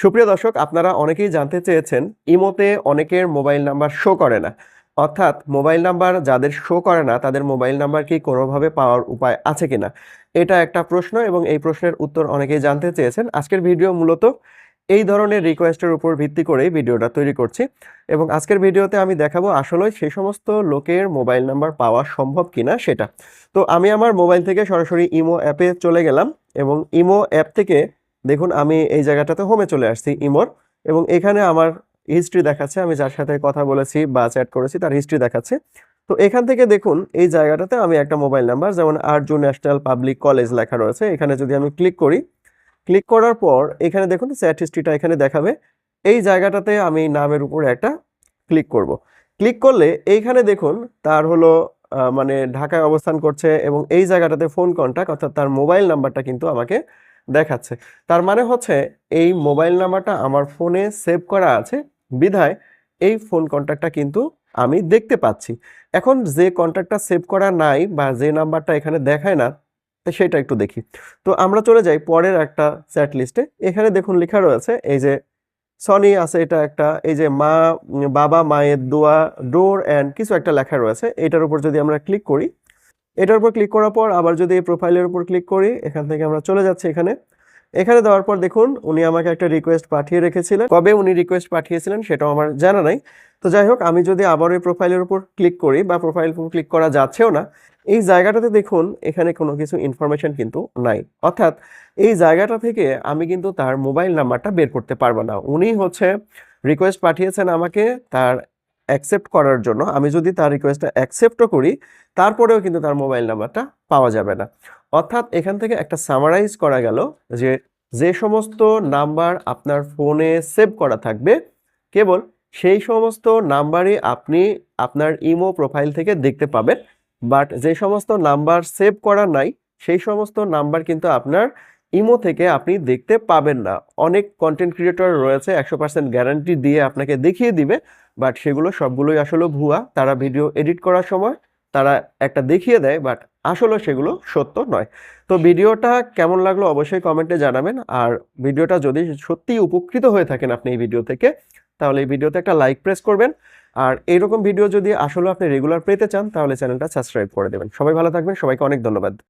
সুপ্রিয় দর্শক, আপনারা অনেকেই জানতে চেয়েছেন, ইমোতে অনেকের মোবাইল নাম্বার শো করে না। অর্থাৎ মোবাইল নাম্বার যাদের শো করে না, তাদের মোবাইল নাম্বার কি কোনোভাবে পাওয়ার উপায় আছে কিনা? এটা একটা প্রশ্ন এবং এই প্রশ্নের উত্তর অনেকেই জানতে চেয়েছেন। আজকের ভিডিও মূলত এই ধরনের রিকোয়েস্টের উপর ভিত্তি করেই ভিডিওটা তৈরি করছি এবং আজকের ভিডিওতে আমি দেখাবো আসলে সেই সমস্ত লোকের মোবাইল নাম্বার পাওয়া সম্ভব কিনা সেটা। তো আমি আমার মোবাইল থেকে সরাসরি ইমো অ্যাপে চলে গেলাম এবং ইমো অ্যাপ থেকে দেখুন, আমি এই জায়গাটাতে হোমে চলে আসছি, ইমোর, এবং এখানে আমার হিস্ট্রি দেখাচ্ছে, আমি যার সাথে কথা বলেছি বা চ্যাট করেছি, তার হিস্ট্রি দেখাচ্ছে। তো এখান থেকে দেখুন, এই জায়গাটাতে আমি একটা মোবাইল নাম্বার যেমন আরজু ন্যাশনাল পাবলিক কলেজ লেখা রয়েছে, এখানে যদি আমি ক্লিক করি ক্লিক করার পর এখানে দেখুন চ্যাট হিস্ট্রিটা এখানে দেখাবে, এই জায়গাটাতে আমি নামের উপরে একটা ক্লিক করব। ক্লিক করলে এইখানে দেখুন, তার হলো মানে ঢাকায় অবস্থান করছে, এবং এই জায়গাটাতে ফোন কন্ট্যাক্ট অর্থাৎ তার মোবাইল নাম্বারটা কিন্তু আমাকে দেখাচ্ছে। তার মানে হচ্ছে এই মোবাইল নাম্বারটা আমার ফোনে সেভ করা আছে। বিধায় এই ফোন কন্ট্যাক্টটা কিন্তু আমি দেখতে পাচ্ছি। এখন যে কন্ট্যাক্টটা সেভ করা নাই বা যে নাম্বারটা এখানে দেখায় না সেটা একটু দেখি। তো আমরা চলে যাই পরের একটা চ্যাট লিস্টে এখানে দেখুন লেখা রয়েছে এই যে, সনি আছে এটা একটা। এই যে, মা, বাবা, মায়ের দোয়া ডোর অ্যান্ড কিছু একটা লেখা রয়েছে। এটার উপর যদি আমরা ক্লিক করি এটার উপর ক্লিক করার পর আবার যদি এই প্রোফাইলের উপর ক্লিক করি, এখান থেকে আমরা চলে যাচ্ছি এখানে। এখানে দেওয়ার পর দেখুন, উনি আমাকে একটা রিকোয়েস্ট পাঠিয়ে রেখেছিলেন। কবে উনি রিকোয়েস্ট পাঠিয়েছিলেন সেটাও আমার জানা নাই। তো যাই হোক, আমি যদি আবার ওই প্রোফাইলের উপর ক্লিক করি বা প্রোফাইল উপর ক্লিক করা যাচ্ছেও না, এই জায়গাটাতে দেখুন, এখানে কোনো কিছু ইনফরমেশন কিন্তু নাই। অর্থাৎ এই জায়গাটা থেকে আমি কিন্তু তার মোবাইল নাম্বারটা বের করতে পারব না। উনি হচ্ছে রিকোয়েস্ট পাঠিয়েছেন আমাকে, তার অ্যাকসেপ্ট করার জন্য আমি যদি তার রিকোয়েস্টটা অ্যাকসেপ্টও করি, তারপরেও কিন্তু তার মোবাইল নাম্বারটা পাওয়া যাবে না। অর্থাৎ এখান থেকে একটা সামারাইজ করা গেল যে যে সমস্ত নাম্বার আপনার ফোনে সেভ করা থাকবে, কেবল সেই সমস্ত নাম্বারই আপনি আপনার ইমো প্রোফাইল থেকে দেখতে পাবেন। বাট যে সমস্ত নাম্বার সেভ করা নাই, সেই সমস্ত নাম্বার কিন্তু আপনার ইমো থেকে আপনি দেখতে পাবেন না। অনেক কন্টেন্ট ক্রিয়েটর রয়েছে, একশো পার্সেন্ট গ্যারান্টি দিয়ে আপনাকে দেখিয়ে দিবে বাট সেগুলো সবগুলোই আসলে ভুয়া। তারা ভিডিও এডিট করার সময় তারা একটা দেখিয়ে দেয় বাট আসলে সেগুলো সত্য নয়। তো ভিডিওটা কেমন লাগল অবশ্যই কমেন্টে জানাবেন। আর ভিডিওটা যদি সত্যিই উপকৃত হয়ে থাকেন আপনি এই ভিডিও থেকে, তাহলে এই ভিডিওতে একটা লাইক প্রেস করবেন। আর এইরকম ভিডিও যদি আসলে আপনি রেগুলার পেতে চান, তাহলে চ্যানেলটা সাবস্ক্রাইব করে দেবেন। সবাই ভালো থাকবেন, সবাইকে অনেক ধন্যবাদ।